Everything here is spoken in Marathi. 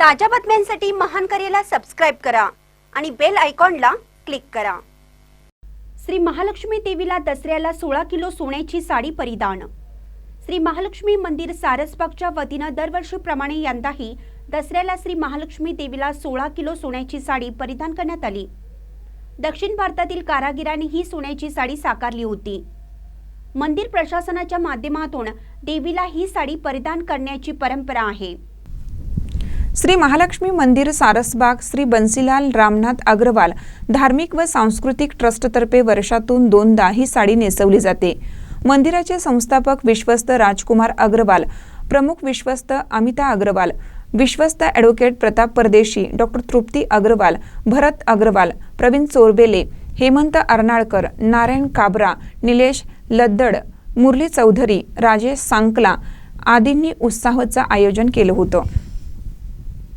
ताज्या बातम्यांसाठी महान करेला सबस्क्राईब करा आणि बेल आयकॉनला क्लिक करा. श्री महालक्ष्मी देवीला दसऱ्याला सोळा किलो सोन्याची साडी परिधान. श्री महालक्ष्मी मंदिर सारसबागच्या वतीनं दरवर्षीप्रमाणे यंदाही दसऱ्याला श्री महालक्ष्मी देवीला सोळा किलो सोन्याची साडी परिधान करण्यात आली. दक्षिण भारतातील कारागिरांनी ही सोन्याची साडी साकारली होती. मंदिर प्रशासनाच्या माध्यमातून देवीला ही साडी परिधान करण्याची परंपरा आहे. श्री महालक्ष्मी मंदिर सारसबाग श्री बन्सीलाल रामनाथ अग्रवाल धार्मिक व सांस्कृतिक ट्रस्टतर्फे वर्षातून दोनदा ही साडी नेसवली जाते. मंदिराचे संस्थापक विश्वस्त राजकुमार अग्रवाल प्रमुख विश्वस्त अमिता अग्रवाल विश्वस्त ॲडव्होकेट प्रताप परदेशी डॉक्टर तृप्ती अग्रवाल भरत अग्रवाल प्रवीण चोरबेले हेमंत अर्नाळकर नारायण काबरा निलेश लद्दड मुरली चौधरी राजेश सांकला आदींनी उत्साहाचं आयोजन केलं होतं.